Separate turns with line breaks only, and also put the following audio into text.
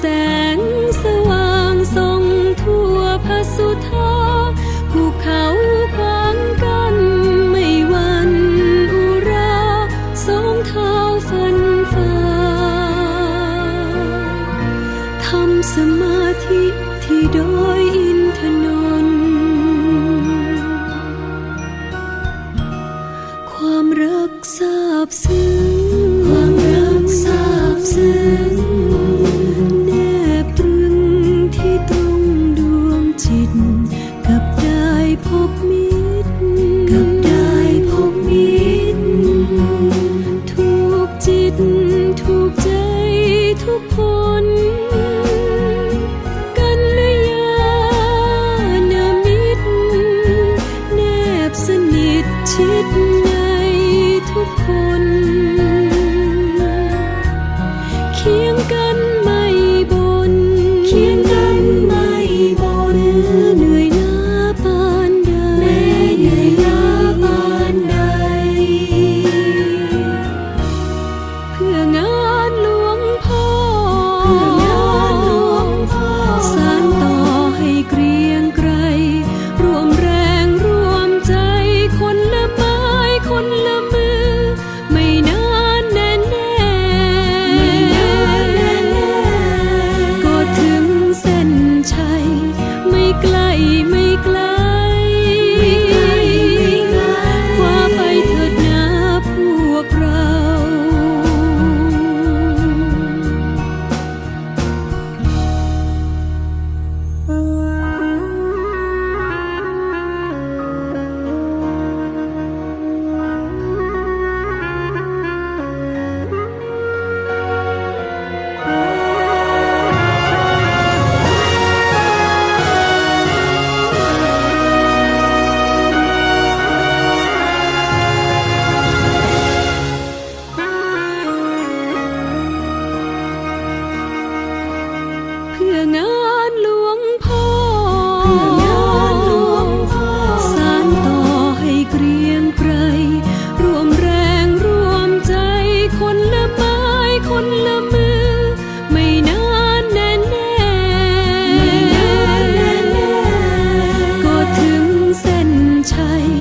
แสงสว่างส่องทั่วพระสุธาภูเขาขวางกันไม่วันอุราสองเท้าฟันฝ่าทำสมาธิที่ดอยอินทนนท์ความรักซาบซึ้ง